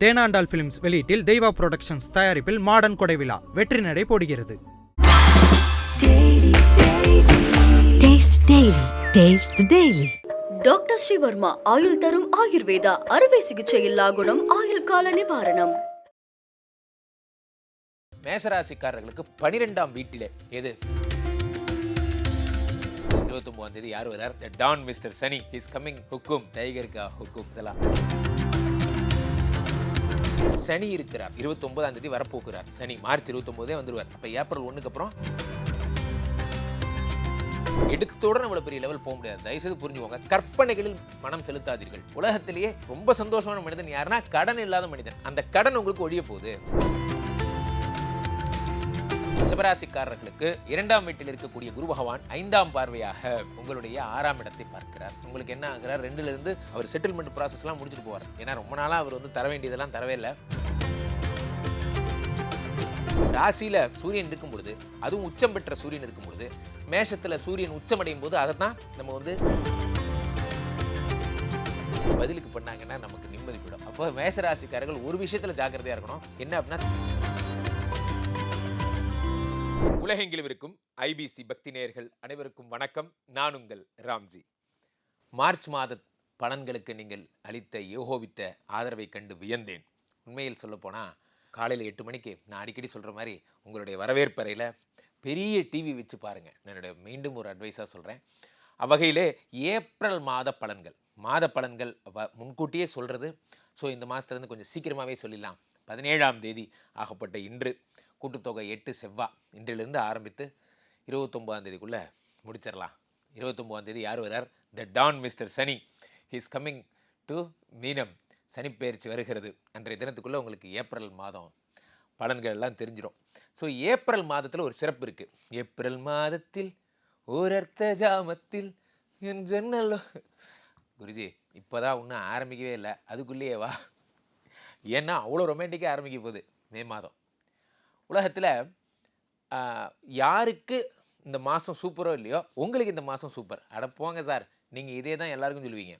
Thenandal films வெளியீட்டில் தெய்வா productions தயாரிப்பில் modern கொடை விழா வெற்றி நடை போடுகிறது. Taste Daily. Taste the Daily. Doctor Srivarma ஆயுள் தரும் ஆயுர்வேதா அறுவை சிகிச்சை இல்லா குணம் ஆயுள் கால நிவாரணம் மேசராசிக்காரர்களுக்கு பனிரெண்டாம் வீட்டிலே எது? இருபத்தொன்பதாம் தேதி யார் வரார் don mister Shani is coming ஹுக்கும் டைகருக்கா ஹுக்கும் இதெல்லாம். சனி இருக்கிறார். இருபத்தொன்பதாம் தேதி வரப்போகிறார். சனி மார்ச் இருபத்தொம்போதே வந்துடுவார் அப்போ ஏப்ரல் ஒன்றுக்கு அப்புறம் எடுத்தோட நம்மள பெரிய லெவல் போக முடியாது. தயவுசெய்து புரிஞ்சுக்கோங்க. கற்பனைகளில் மனம் செலுத்தாதீர்கள். உலகத்திலேயே ரொம்ப சந்தோஷமான மனிதன் யாருன்னா கடன் இல்லாத மனிதன். அந்த கடன் உங்களுக்கு ஒழிய போகுது. சிவராசிக்காரர்களுக்கு இரண்டாம் வீட்டில் இருக்கக்கூடிய குரு பகவான் ஐந்தாம் பார்வையாக உங்களுடைய ஆறாம் இடத்தை பார்க்கிறார். உங்களுக்கு என்ன ஆகிறார்? ரெண்டுல இருந்து அவர் செட்டில்மெண்ட் ப்ராசஸ்லாம் முடிச்சுட்டு போவார். ஏன்னா ரொம்ப நாளா அவர் வந்து தர வேண்டியதெல்லாம் தரவே இல்லை. ராசியில சூரியன் இருக்கும் பொழுது அதுவும் உச்சம் பெற்ற சூரியன் இருக்கும் பொழுது மேஷத்துல சூரியன் உச்சமடையும் போது அதை தான் நம்ம வந்து பதிலுக்கு பண்ணாங்கன்னா நமக்கு நிம்மதி போயிடும். அப்போ மேஷராசிக்காரர்கள் ஒரு விஷயத்துல ஜாக்கிரதையா இருக்கணும். என்ன அப்படின்னா உலகெங்கிலும் இருக்கும் ஐபிசி பக்தி நேயர்கள் அனைவருக்கும் வணக்கம். நான் உங்கள் ராம்ஜி. மார்ச் மாத பலன்களுக்கு நீங்கள் அளித்த யோகோவித்த ஆதரவை கண்டு வியந்தேன். உண்மையில் சொல்லப்போனால் காலையில் எட்டு மணிக்கு நான் அடிக்கடி சொல்கிற மாதிரி உங்களுடைய வரவேற்பறையில் பெரிய டிவி வச்சு பாருங்கள் என்னுடைய மீண்டும் ஒரு அட்வைஸாக சொல்கிறேன் அவ்வகையிலே ஏப்ரல் மாத பலன்கள். மாத பலன்கள் வ- முன்கூட்டியே சொல்கிறது ஸோ இந்த மாதத்துலேருந்து கொஞ்சம் சீக்கிரமாகவே சொல்லிடலாம். பதினேழாம் தேதி ஆகப்பட்ட இன்று. கூட்டுத்தொகை எட்டு செவ்வா இன்றிலிருந்து ஆரம்பித்து இருபத்தொம்போதாம் தேதிக்குள்ளே முடிச்சிடலாம். இருபத்தொம்போதாம் தேதி யார் வரார் the don mister Shani he's coming to மீனம் சனிப்பெயர்ச்சி வருகிறது. அன்றைய தினத்துக்குள்ளே உங்களுக்கு ஏப்ரல் மாதம் பலன்கள் எல்லாம் தெரிஞ்சிடும் ஸோ ஏப்ரல் மாதத்தில் ஒரு சிறப்பு இருக்குது ஏப்ரல் மாதத்தில் ஓரர்த்த ஜாமத்தில் என் ஜன்னலோ குருஜி இப்போ தான் இன்னும் ஆரம்பிக்கவே இல்லை. அதுக்குள்ளேயே வா. ஏன்னா அவ்வளோ ரொமான்டிக்காக ஆரம்பிக்க போகுது. மே மாதம். உலகத்தில் யாருக்கு இந்த மாதம் சூப்பரோ இல்லையோ உங்களுக்கு இந்த மாதம் சூப்பர். அட போங்க சார். நீங்கள் இதே தான் எல்லாருக்கும் சொல்லுவீங்க.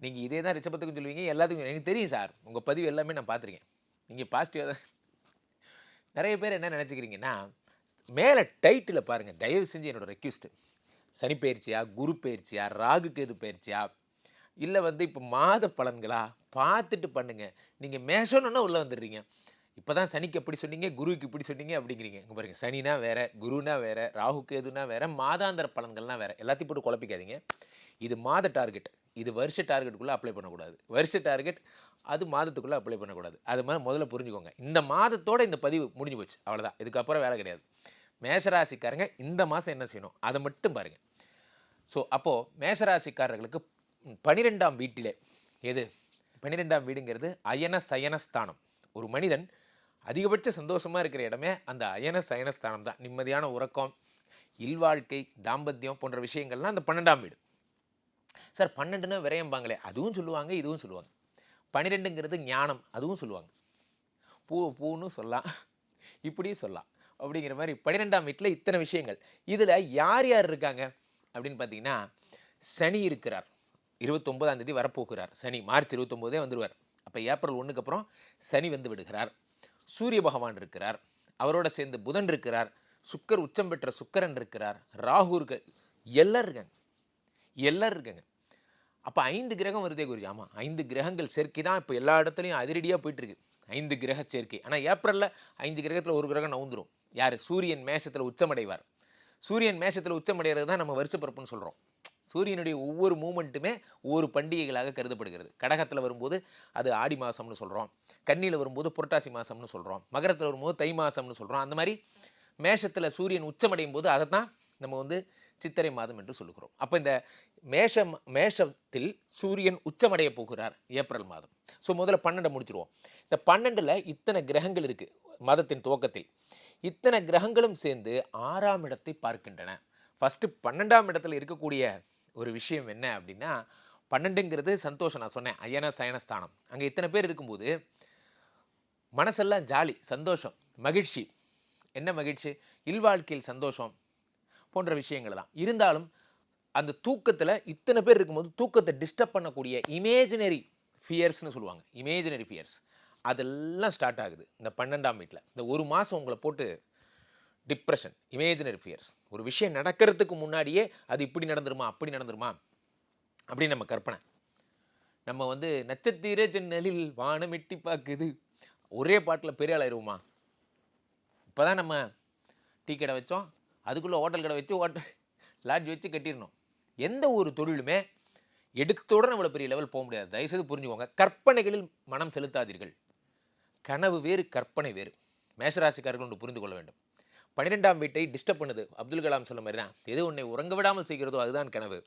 நீங்கள் இதே தான் ரிச்சபத்துக்கும் சொல்லுவீங்க எல்லாத்துக்கும் எனக்கு தெரியும் சார். உங்கள் பதிவு எல்லாமே நான் பார்த்துருக்கேன். நீங்கள் பாசிட்டிவாக தான் நிறைய பேர் என்ன நினச்சிக்கிறீங்கன்னா மேலே டைட்டில் பாருங்கள் தயவு செஞ்சு என்னோட ரெக்யூஸ்ட்டு சனி பயிற்சியா குரு பயிற்சியா ராகு கேது பயிற்சியா இல்லை வந்து இப்போ மாத பலன்களா பார்த்துட்டு பண்ணுங்கள் நீங்கள் மேஷம்னா உள்ளே வந்துடுறீங்க. இப்போ தான் சனிக்கு எப்படி சொன்னீங்க? குருவுக்கு இப்படி சொன்னீங்க அப்படிங்கிறீங்க. இங்கே பாருங்கள் சனினா வேறு குருனா வேறு ராகு கேதுனா வேறு மாதாந்திர பலன்கள்னா வேறு. எல்லாத்தையும் போட்டு குழப்பிக்காதீங்க. இது மாத டார்கெட். இது வருஷ டார்கெட்டுக்குள்ளே அப்ளை பண்ணக்கூடாது. வருஷ டார்கெட் அது மாதத்துக்குள்ளே அப்ளை பண்ணக்கூடாது. அது மாதிரி முதல்ல புரிஞ்சுக்கோங்க. இந்த மாதத்தோட இந்த பதிவு முடிஞ்சு போச்சு. அவ்வளோதான் இதுக்கப்புறம் வேலை கிடையாது. மேஷராசிக்காரங்க இந்த மாதம் என்ன செய்யணும்? அதை மட்டும் பாருங்கள் ஸோ அப்போது மேஷராசிக்காரர்களுக்கு பனிரெண்டாம் வீட்டிலே எது? பன்னிரெண்டாம் வீடுங்கிறது அயன சயன ஸ்தானம் ஒரு மனிதன் அதிகபட்ச சந்தோஷமாக இருக்கிற இடமே அந்த அயன சயன ஸ்தானம் தான். நிம்மதியான உறக்கம் இல்வாழ்க்கை தாம்பத்தியம் போன்ற விஷயங்கள்லாம் அந்த பன்னெண்டாம் வீடு. சார் பன்னெண்டுன்னா விரயம்பாங்களே அதுவும் சொல்லுவாங்க இதுவும் சொல்லுவாங்க. பன்னிரெண்டுங்கிறது ஞானம் அதுவும் சொல்லுவாங்க. பூ பூன்னு சொல்லலாம் இப்படியும் சொல்லலாம். அப்படிங்கிற மாதிரி பன்னிரெண்டாம் வீட்டில் இத்தனை விஷயங்கள். இதில் யார் யார் இருக்காங்க? அப்படின்னு பார்த்தீங்கன்னா சனி இருக்கிறார். இருபத்தொன்பதாம் தேதி வரப்போகிறார். சனி மார்ச் இருபத்தொம்போதே வந்துடுவார் அப்போ ஏப்ரல் ஒன்றுக்கு அப்புறம் சனி வந்து விடுகிறார். சூரிய பகவான் இருக்கிறார் அவரோட சேர்ந்து புதன் இருக்கிறார் சுக்கர் உச்சம் பெற்ற சுக்கரன் இருக்கிறார் ராகு இருக்க எல்லாரும் இருக்காங்க. எல்லாரும் இருக்காங்க. அப்போ ஐந்து கிரகம் வருதே குருஜி. ஆமாம் ஐந்து கிரகங்கள் சேர்க்கை தான் இப்போ எல்லா இடத்துலையும் அதிரடியாக போயிட்டு இருக்கு ஐந்து கிரக சேர்க்கை. ஆனால் ஏப்ரலில் ஐந்து கிரகத்தில் ஒரு கிரகம் நவுந்துரும். யார்? சூரியன் மேஷத்தில் உச்சமடைவார். சூரியன் மேஷத்தில் உச்சமடைகிறது தான் நம்ம வருஷப்பிறப்புன்னு சொல்கிறோம் சூரியனுடைய ஒவ்வொரு மூமெண்ட்டுமே ஒவ்வொரு பண்டிகைகளாக கருதப்படுகிறது. கடகத்தில் வரும்போது அது ஆடி மாதம்னு சொல்கிறோம் கன்னியில் வரும்போது புரட்டாசி மாதம்னு சொல்கிறோம் மகரத்தில் வரும்போது தை மாதம்னு சொல்கிறோம் அந்த மாதிரி மேஷத்தில் சூரியன் உச்சமடையும் போது அதை தான் நம்ம வந்து சித்திரை மாதம் என்று சொல்லுகிறோம். அப்போ இந்த மேஷம் மேஷத்தில் சூரியன் உச்சமடைய போகிறார் ஏப்ரல் மாதம். ஸோ முதல்ல பன்னெண்டை முடிச்சிருவோம். இந்த பன்னெண்டில் இத்தனை கிரகங்கள் இருக்குது மதத்தின் துவக்கத்தில். இத்தனை கிரகங்களும் சேர்ந்து ஆறாம் இடத்தை பார்க்கின்றன. ஃபஸ்ட்டு பன்னெண்டாம் இடத்துல இருக்கக்கூடிய ஒரு விஷயம் என்ன அப்படின்னா பன்னெண்டுங்கிறது சந்தோஷம். நான் சொன்னேன் அயன சயனஸ்தானம் அங்கே இத்தனை பேர் இருக்கும்போது மனசெல்லாம் ஜாலி சந்தோஷம் மகிழ்ச்சி. என்ன மகிழ்ச்சி? இல்வாழ்க்கையில் சந்தோஷம் போன்ற விஷயங்கள் தான். இருந்தாலும் அந்த தூக்கத்தில் இத்தனை பேர் இருக்கும்போது தூக்கத்தை டிஸ்டர்ப் பண்ணக்கூடிய இமேஜினரி ஃபியர்ஸ்னு சொல்லுவாங்க. இமேஜினரி ஃபியர்ஸ் அதெல்லாம் ஸ்டார்ட் ஆகுது. இந்த பன்னெண்டாம் வீட்டில் இந்த ஒரு மாதம் உங்களை போட்டு டிப்ரெஷன் இமேஜினரி ஃபியர்ஸ் ஒரு விஷயம் நடக்கிறதுக்கு முன்னாடியே அது இப்படி நடந்துருமா அப்படி நடந்துருமா? அப்படின்னு நம்ம கற்பனை. நம்ம வந்து நட்சத்திர ஜன்னலில் வானம் எட்டி பார்க்குது. ஒரே பாட்டில் பெரிய ஆளாயிருவோமா இப்போ தான் நம்ம டீ கடை வச்சோம். அதுக்குள்ளே ஹோட்டல் கடை வச்சு ஹோட்டல் லாட்ஜ் வச்சு கட்டிடணும். எந்த ஒரு தொழிலுமே எடுத்தோட இவ்வளோ பெரிய லெவல் போக முடியாது. தயவுசெய்து புரிஞ்சுக்கோங்க. கற்பனைகளில் மனம் செலுத்தாதீர்கள். கனவு வேறு கற்பனை வேறு. மேஷராசிக்காரர்கள் ஒன்று புரிந்து கொள்ள வேண்டும். பன்னிரெண்டாம் வீட்டை டிஸ்டர்ப் பண்ணுது. அப்துல் கலாம் சொல்ல மாதிரி தான் எது உன்னை உறங்க விடாமல் செய்கிறதோ அதுதான் கனவு.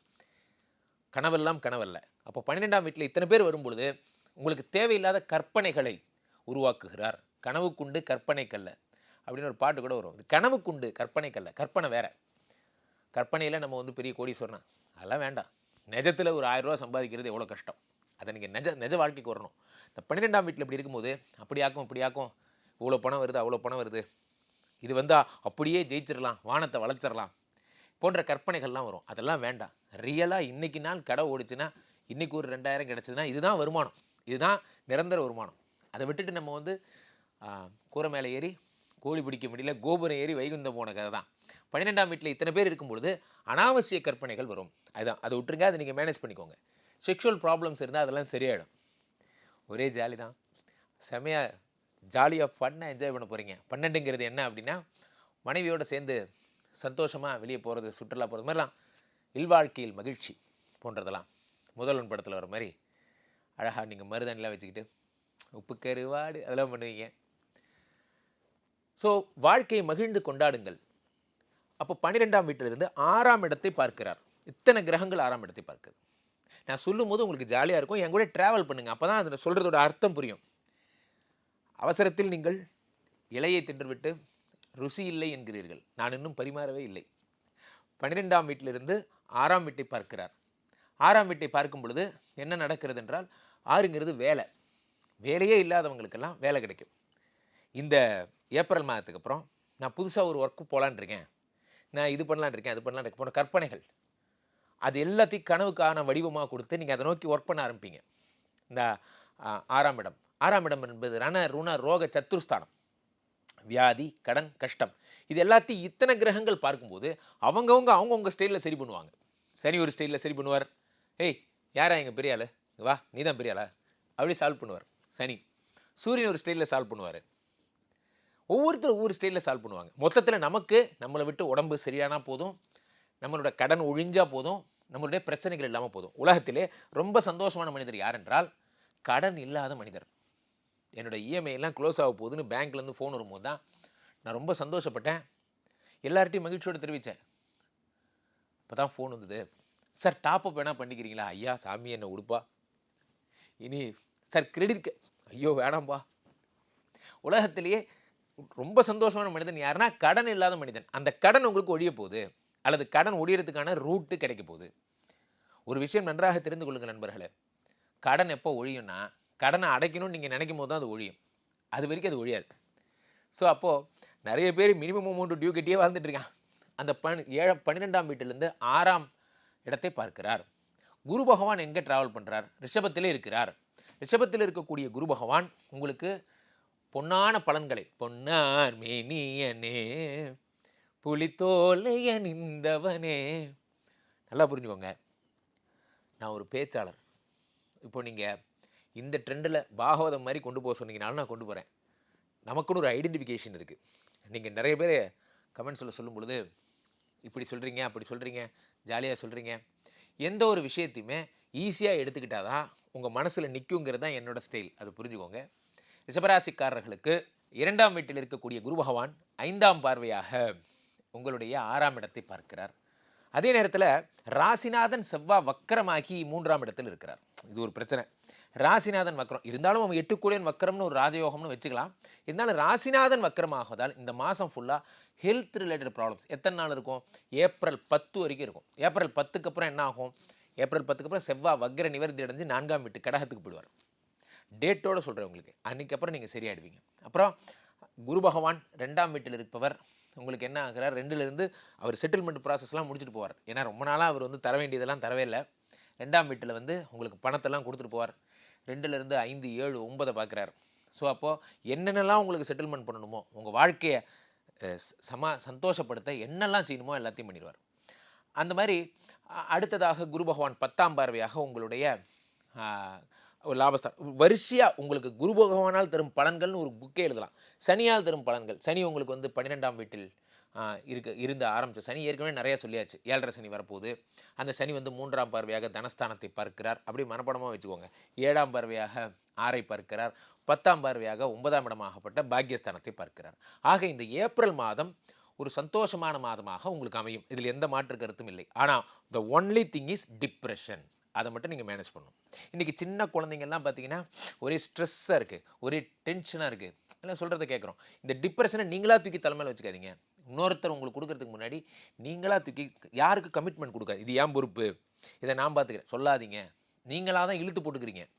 கனவெல்லாம் கனவல்ல. அப்போ பன்னிரெண்டாம் வீட்டில் இத்தனை பேர் வரும்பொழுது உங்களுக்கு தேவையில்லாத கற்பனைகளை உருவாக்குகிறார். கனவுக்குண்டு கற்பனைக்கல்ல அப்படின்னு ஒரு பாட்டு கூட வரும். இது கனவுக்குண்டு கற்பனைக்கல்ல கற்பனை வேற. கற்பனையில் நம்ம வந்து பெரிய கோடீஸ்வரனா? அதெல்லாம் வேண்டாம். நிஜத்தில் ஒரு ஆயிரம் ரூபா சம்பாதிக்கிறது எவ்வளோ கஷ்டம். அதை நீங்கள் நிஜ நிஜ வாழ்க்கைக்கு வரணும். இந்த பன்னிரெண்டாம் வீட்டில் இப்படி இருக்கும்போது அப்படியாக்கும் இப்படியாக்கும் இவ்வளோ பணம் வருது அவ்வளோ பணம் வருது. இது வந்தால் அப்படியே ஜெயிச்சிடலாம் வானத்தை வளர்ச்சிடலாம் போன்ற கற்பனைகள்லாம் வரும். அதெல்லாம் வேண்டாம். ரியலாக இன்றைக்கி நாள் கடை ஓடிச்சுன்னா இன்றைக்கி ஒரு ரெண்டாயிரம் கிடச்சதுன்னா இதுதான் வருமானம். இதுதான் நிரந்தர வருமானம். அதை விட்டுட்டு நம்ம வந்து கூரை மேலே ஏறி கோழி பிடிக்க முடியல கோபுரம் ஏறி வைகுந்தம் போன கதை தான். பன்னிரெண்டாம் வீட்டில் இத்தனை பேர் இருக்கும்பொழுது அனாவசிய கற்பனைகள் வரும். அதுதான். அதை விட்டுருங்க அதை நீங்கள் மேனேஜ் பண்ணிக்கோங்க. செக்ஷுவல் ப்ராப்ளம்ஸ் இருந்தால் அதெல்லாம் சரியாயிடும். ஒரே ஜாலி தான் செமையாக ஜாலியாக ஃபன்னாக என்ஜாய் பண்ண போகிறீங்க பன்னெண்டுங்கிறது என்ன அப்படின்னா மனைவியோடு சேர்ந்து சந்தோஷமாக வெளியே போகிறது சுற்றுலா போகிறது மாதிரிலாம். இல்வாழ்க்கையில் மகிழ்ச்சி போன்றதெல்லாம். முதல்வன் படத்தில் வர மாதிரி அழகாக நீங்கள் மருதாணிலாம் வச்சுக்கிட்டு உப்பு கருவாடு அதெல்லாம் பண்ணுவீங்க. ஸோ வாழ்க்கையை மகிழ்ந்து கொண்டாடுங்கள். அப்போ பன்னிரெண்டாம் வீட்டிலிருந்து ஆறாம் இடத்தை பார்க்கிறார். இத்தனை கிரகங்கள் ஆறாம் இடத்தை பார்க்குது. நான் சொல்லும் போது உங்களுக்கு ஜாலியாக இருக்கும். என் கூட ட்ராவல் பண்ணுங்கள் அப்போ தான் அதில் சொல்கிறதோட அர்த்தம் புரியும். அவசரத்தில் நீங்கள் இலையை தின்றுவிட்டு ருசி இல்லை என்கிறீர்கள். நான் இன்னும் பரிமாறவே இல்லை. பன்னிரெண்டாம் வீட்டிலிருந்து ஆறாம் வீட்டை பார்க்கிறார். ஆறாம் வீட்டை பார்க்கும் பொழுது என்ன நடக்கிறது என்றால் ஆறுங்கிறது வேலை. வேலையே இல்லாதவங்களுக்கெல்லாம் வேலை கிடைக்கும். இந்த ஏப்ரல் மாதத்துக்கு அப்புறம் நான் புதுசாக ஒரு ஒர்க்கு போகலான் இருக்கேன். நான் இது பண்ணலான் இருக்கேன் அது பண்ணலான் இருக்கேன். போன கற்பனைகள். அது எல்லாத்தையும் கனவுக்கான வடிவமாக கொடுத்து நீங்கள் அதை நோக்கி ஒர்க் பண்ண ஆரம்பிப்பீங்க. இந்த ஆறாம் இடம். ஆறாம் இடம் என்பது ரண ருண ரோக சத்துருஸ்தானம் வியாதி கடன் கஷ்டம். இது எல்லாத்தையும் இத்தனை கிரகங்கள் பார்க்கும்போது அவங்கவுங்க அவங்கவுங்க ஸ்டைலில் சரி பண்ணுவாங்க. சனி ஒரு ஸ்டைலில் சரி பண்ணுவார். ஏய் யாரா எங்கள் பெரிய வா நீ தான் பெரிய ஆளா? அப்படி சால்வ் பண்ணுவார். சனி. சூரியன் ஒரு ஸ்டைலில் சால்வ் பண்ணுவார். ஒவ்வொருத்தரும் ஒவ்வொரு ஸ்டைலில் சால்வ் பண்ணுவாங்க. மொத்தத்தில் நமக்கு நம்மளை விட்டு உடம்பு சரியானா போதும். நம்மளோட கடன் ஒழிஞ்சால் போதும். நம்மளுடைய பிரச்சனைகள் இல்லாமல் போதும். உலகத்திலே ரொம்ப சந்தோஷமான மனிதர் யார் என்றால் கடன் இல்லாத மனிதர். என்னோட இஎம்ஐ எல்லாம் க்ளோஸ் ஆக போகுதுன்னு பேங்க்லேருந்து ஃபோன் வரும்போது தான் நான் ரொம்ப சந்தோஷப்பட்டேன். எல்லார்ட்டையும் மகிழ்ச்சியோடு தெரிவித்தேன் இப்போ தான் ஃபோன் வந்தது சார் டாப்அப் வேணால் பண்ணிக்கிறீங்களா? ஐயா சாமி என்ன உடுப்பா. இனி சார் கிரெடிட் ஐயோ வேணாம்பா. உலகத்திலேயே ரொம்ப சந்தோஷமான மனிதன் யாருன்னா கடன் இல்லாத மனிதன். அந்த கடன் உங்களுக்கு ஒழிய போகுது. அல்லது கடன் ஒழியறதுக்கான ரூட்டு கிடைக்க போகுது. ஒரு விஷயம் நன்றாக தெரிந்து கொள்ளுங்கள் நண்பர்களே. கடன் எப்போ ஒழியும்னா கடனை அடைக்கணும்னு நீங்கள் நினைக்கும் போது தான் அது ஒழியும். அது வரைக்கும் அது ஒழியாது. ஸோ அப்போது நிறைய பேர் மினிமம் அமௌண்ட் டியூ கட்டியே வாழ்ந்துட்டுருக்கான் அந்த பன் ஏழ பன்னிரெண்டாம் வீட்டிலேருந்து ஆறாம் இடத்தை பார்க்கிறார். குரு பகவான் எங்கே ட்ராவல் பண்ணுறார் ரிஷபத்திலே இருக்கிறார். ரிஷபத்தில் இருக்கக்கூடிய குரு பகவான் உங்களுக்கு பொன்னான பலன்களை பொன்னார் மேனியனே புலித்தோலைய நின்றவனே. நல்லா புரிஞ்சுக்கோங்க. நான் ஒரு பேச்சாளர். இப்போ நீங்கள் இந்த ட்ரெண்டில் பாகவதம் மாதிரி கொண்டு போக சொன்னீங்கனாலும் நான் கொண்டு போகிறேன் நமக்குன்னு ஒரு ஐடென்டிஃபிகேஷன் இருக்குது நீங்கள் நிறைய பேர் கமெண்ட்ஸில் சொல்லும் பொழுது இப்படி சொல்கிறீங்க அப்படி சொல்கிறீங்க ஜாலியாக சொல்கிறீங்க எந்த ஒரு விஷயத்தையுமே ஈஸியாக எடுத்துக்கிட்டால் தான் உங்கள் மனசில் நிற்குங்கிறது தான் என்னோட ஸ்டைல் அது புரிஞ்சுக்கோங்க. ரிஷபராசிக்காரர்களுக்கு இரண்டாம் வீட்டில் இருக்கக்கூடிய குரு பகவான் ஐந்தாம் பார்வையாக உங்களுடைய ஆறாம் இடத்தை பார்க்கிறார். அதே நேரத்தில் ராசிநாதன் செவ்வாய் வக்கரமாகி மூன்றாம் இடத்தில் இருக்கிறார். இது ஒரு பிரச்சனை. ராசிநாதன் வக்கரம் இருந்தாலும் அவன் கூடியன் வக்கரம்னு ஒரு ராஜயோகம்னு வச்சுக்கலாம். இருந்தாலும் ராசிநாதன் வக்கரமாகதால் இந்த மாதம் ஃபுல்லாக ஹெல்த் ரிலேட்டட் ப்ராப்ளம்ஸ் எத்தனை நாள் இருக்கும்? ஏப்ரல் பத்து வரைக்கும் இருக்கும். ஏப்ரல் பத்துக்கு அப்புறம் என்ன ஆகும்? ஏப்ரல் பத்துக்கு அப்புறம் செவ்வாய் வக்ர நிவர்த்தி அடைஞ்சு நான்காம் வீட்டு கடகத்துக்கு போயிடுவார். டேட்டோட சொல்கிறேன் உங்களுக்கு. அன்னைக்கு அப்புறம் நீங்கள் சரியாயிடுவீங்க. அப்புறம் குரு பகவான் ரெண்டாம் வீட்டில் இருப்பவர். உங்களுக்கு என்ன ஆகிறார்? ரெண்டுலேருந்து அவர் செட்டில்மெண்ட் ப்ராசஸ்லாம் முடிச்சுட்டு போவார். ஏன்னா ரொம்ப நாளாக அவர் வந்து தர வேண்டியதெல்லாம் தரவே இல்லை. ரெண்டாம் வீட்டில் வந்து உங்களுக்கு பணத்தெல்லாம் கொடுத்துட்டு போவார். ரெண்டுலேருந்து ஐந்து ஏழு ஒன்பதை பார்க்குறாரு. ஸோ அப்போது என்னென்னலாம் உங்களுக்கு செட்டில்மெண்ட் பண்ணணுமோ உங்கள் வாழ்க்கையை சமா சந்தோஷப்படுத்த என்னெல்லாம் செய்யணுமோ எல்லாத்தையும் பண்ணிடுவார். அந்த மாதிரி அடுத்ததாக குரு பகவான் பத்தாம் பார்வையாக உங்களுடைய லாபஸ்தான் வரிசையாக உங்களுக்கு குரு பகவானால் தரும் பலன்கள்னு ஒரு புக்கே எழுதலாம். சனியால் தரும் பலன்கள். சனி உங்களுக்கு வந்து பன்னிரெண்டாம் வீட்டில் இருக்க இருந்து ஆரம்பித்த சனி ஏற்கனவே நிறையா சொல்லியாச்சு. ஏழரை சனி வரப்போகுது. அந்த சனி வந்து மூன்றாம் பார்வையாக தனஸ்தானத்தை பார்க்கிறார். அப்படி மனப்படமாக வச்சுக்கோங்க. ஏழாம் பார்வையாக ஆறை பார்க்கிறார். பத்தாம் பார்வையாக ஒன்பதாம் இடமாகப்பட்ட பாக்கியஸ்தானத்தை பார்க்கிறார். ஆக இந்த ஏப்ரல் மாதம் ஒரு சந்தோஷமான மாதமாக உங்களுக்கு அமையும். இதில் எந்த மாற்று கருத்தும் இல்லை. ஆனால் the only thing is depression அதை மட்டும் நீங்கள் மேனேஜ் பண்ணணும். இன்றைக்கி சின்ன குழந்தைங்கள்லாம் பார்த்தீங்கன்னா ஒரே ஸ்ட்ரெஸ்ஸாக இருக்குது ஒரே டென்ஷனாக இருக்குது எல்லாம் சொல்கிறத கேட்குறோம். இந்த டிப்ரெஷனை நீங்களாக தூக்கி தலைமையில் வச்சுக்காதீங்க. இன்னொருத்தர் உங்களுக்கு கொடுக்கறதுக்கு முன்னாடி நீங்களாக தூக்கி யாருக்கு கமிட்மெண்ட் கொடுக்காது? இது ஏன் பொறுப்பு? இதை நான் பார்த்துக்கிறேன். சொல்லாதீங்க. நீங்களாக தான் இழுத்து போட்டுக்கிறீங்க.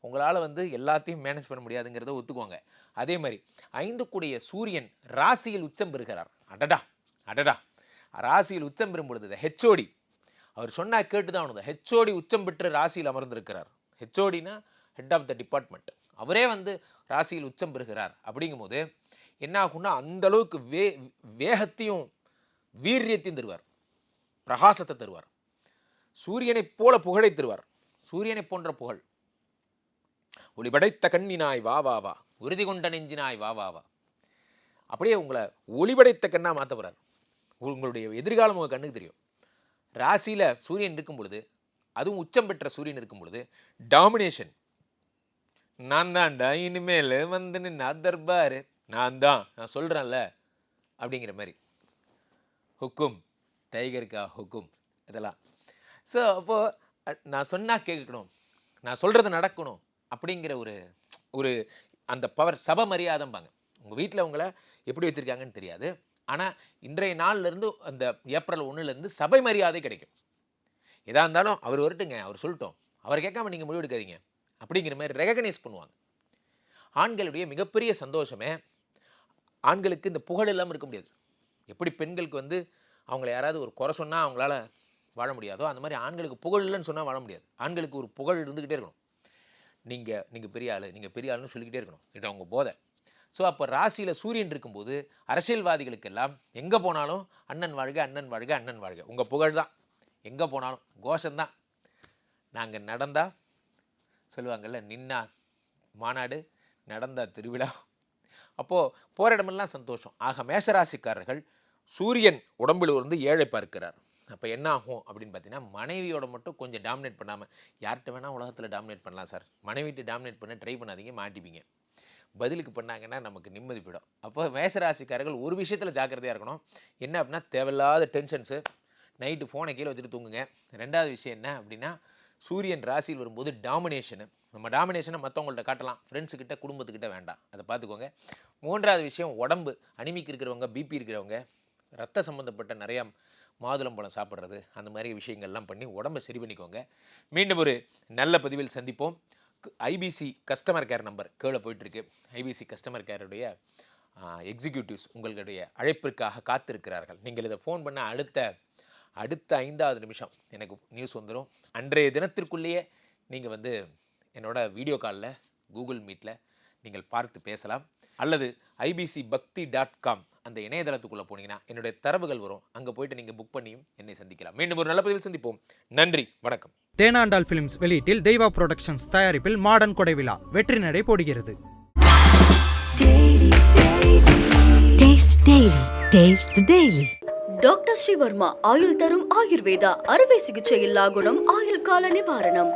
உங்களால் வந்து எல்லாத்தையும் மேனேஜ் பண்ண முடியாதுங்கிறத ஒத்துக்கோங்க. அதே மாதிரி ஐந்து கூடிய சூரியன் ராசியில் உச்சம் பெறுகிறார். அடடா அடடா. ராசியில் உச்சம் பெறும் பொழுது ஹெச்ஓடி அவர் சொன்னால் கேட்டு தான் ஆகணும் ஹெச்ஓடி உச்சம் பெற்று ராசியில் அமர்ந்திருக்கிறார். ஹெச்ஓடினா ஹெட் ஆஃப் த டிபார்ட்மெண்ட் அவரே வந்து ராசியில் உச்சம் பெறுகிறார். அப்படிங்கும்போது என்ன ஆகும்னா அந்த அளவுக்கு வே வேகத்தையும் வீரியத்தையும் தருவார். பிரகாசத்தை தருவார். சூரியனைப் போல புகழை தருவார். சூரியனைப் போன்ற புகழ். ஒளிபடைத்த கண்ணினாய் வா வா வா. உறுதி கொண்ட நெஞ்சினாய் வா வா வா. அப்படியே உங்களை ஒளிபடைத்த கண்ணாக மாற்ற போகிறார் உங்களுடைய எதிர்காலம் உங்கள் கண்ணுக்கு தெரியும். ராசியில் சூரியன் இருக்கும் பொழுது அதுவும் உச்சம் பெற்ற சூரியன் இருக்கும் பொழுது டாமினேஷன் நான் தான்டா இனிமேல் வந்து நின்னா தர்பார் நான் தான் நான் சொல்கிறேன்ல அப்படிங்கிற மாதிரி. ஹுக்கும் டைகருக்கா ஹுக்கும் இதெல்லாம். ஸோ அப்போது நான் சொன்னால் கேட்கணும் நான் சொல்கிறது நடக்கணும் அப்படிங்கிற ஒரு ஒரு அந்த பவர் சப மரியாதைம்பாங்க. உங்கள் வீட்டில் உங்களை எப்படி வச்சுருக்காங்கன்னு தெரியாது. ஆனால் இன்றைய நாள்லேருந்து அந்த ஏப்ரல் ஒன்றுலேருந்து சபை மரியாதை கிடைக்கும். எதாக இருந்தாலும் அவர் வரட்டுங்க அவர் சொல்லிட்டோம். அவர் கேட்காம நீங்கள் முடிவெடுக்காதீங்க அப்படிங்கிற மாதிரி ரெகக்னைஸ் பண்ணுவாங்க. ஆண்களுடைய மிகப்பெரிய சந்தோஷமே ஆண்களுக்கு இந்த புகழ் இல்லாமல் இருக்க முடியாது. எப்படி பெண்களுக்கு வந்து அவங்கள யாராவது ஒரு குறை சொன்னால் அவங்களால வாழ முடியாதோ அந்த மாதிரி ஆண்களுக்கு புகழ் இல்லைன்னு சொன்னால் வாழ முடியாது. ஆண்களுக்கு ஒரு புகழ் இருந்துக்கிட்டே இருக்கணும். நீங்கள் நீங்கள் பெரிய ஆள் நீங்கள் பெரிய ஆளுன்னு சொல்லிக்கிட்டே இருக்கணும். இது அவங்க போதை. ஸோ அப்போ ராசியில் சூரியன் இருக்கும்போது அரசியல்வாதிகளுக்கெல்லாம் எங்கே போனாலும் அண்ணன் வாழ்க அண்ணன் வாழ்க அண்ணன் வாழ்க. உங்கள் புகழ் தான். எங்கே போனாலும் கோஷந்தான் நாங்கள் நடந்தால் சொல்லுவாங்கல்ல நின்னா மாநாடு நடந்தா திருவிழா. அப்போது போகிற இடமெல்லாம் சந்தோஷம். ஆக மேஷராசிக்காரர்கள் சூரியன் உடம்பில் இருந்து ஏழை பார்க்கிறார். அப்போ என்ன ஆகும் அப்படின்னு பார்த்தீங்கன்னா மனைவியோட மட்டும் கொஞ்சம் டாமினேட் பண்ணாமல் யார்கிட்ட வேணால் உலகத்தில் டாமினேட் பண்ணலாம் சார் மனைவிட்டு டாமினேட் பண்ண ட்ரை பண்ணாதீங்க மாட்டிப்பீங்க. பதிலுக்கு பண்ணாங்கன்னா நமக்கு நிம்மதி போயிடும். அப்போ மேசராசிக்காரர்கள் ஒரு விஷயத்தில் ஜாக்கிரதையாக இருக்கணும். என்ன அப்படின்னா தேவையில்லாத டென்ஷன்ஸு நைட்டு ஃபோனை கீழே வச்சுட்டு தூங்குங்க. ரெண்டாவது விஷயம் என்ன அப்படின்னா சூரியன் ராசியில் வரும்போது டாமினேஷனு நம்ம டாமினேஷனை மற்றவங்கள்ட்ட காட்டலாம். ஃப்ரெண்ட்ஸுக்கிட்ட குடும்பத்துக்கிட்ட வேண்டாம். அதை பார்த்துக்கோங்க. மூன்றாவது விஷயம் உடம்பு. அனிமிக்கு இருக்கிறவங்க பிபி இருக்கிறவங்க ரத்த சம்மந்தப்பட்ட நிறையா மாதுளம்பழம் சாப்பிட்றது அந்த மாதிரி விஷயங்கள்லாம் பண்ணி உடம்பை சரி பண்ணிக்கோங்க. மீண்டும் ஒரு நல்ல பதிவில் சந்திப்போம். ஐபிசி கஸ்டமர் கேர் நம்பர் கீழே போயிட்டுருக்கு. ஐபிசி கஸ்டமர் கேருடைய எக்ஸிக்யூட்டிவ்ஸ் உங்களுடைய அழைப்பிற்காக காத்திருக்கிறார்கள். நீங்கள் இதை ஃபோன் பண்ண அடுத்த அடுத்த ஐந்தாவது நிமிஷம் எனக்கு நியூஸ் வந்துடும் அன்றைய தினத்திற்குள்ளேயே நீங்கள் வந்து என்னோட வீடியோ காலில் கூகுள் மீட்டில் நீங்கள் பார்த்து பேசலாம். அல்லது ஐபிசி பக்தி டாட் காம் அந்த இணையதளத்துக்குள்ளே போனீங்கன்னா என்னுடைய தரவுகள் வரும். அங்கே போயிட்டு நீங்கள் புக் பண்ணியும் என்னை சந்திக்கலாம். மீண்டும் ஒரு நல்ல பதிவில் சந்திப்போம். நன்றி வணக்கம். தேனாண்டால் பிலிம்ஸ் வெளியீட்டில் தெய்வா புரொடக்ஷன்ஸ் தயாரிப்பில் மாடர்ன் கொடை விழா வெற்றி நடை போடுகிறது. டாக்டர் ஸ்ரீவர்மா ஆயுள் தரும் ஆயுர்வேதா அறுவை சிகிச்சை இல்லா குணம் ஆயுள் கால நிவாரணம்.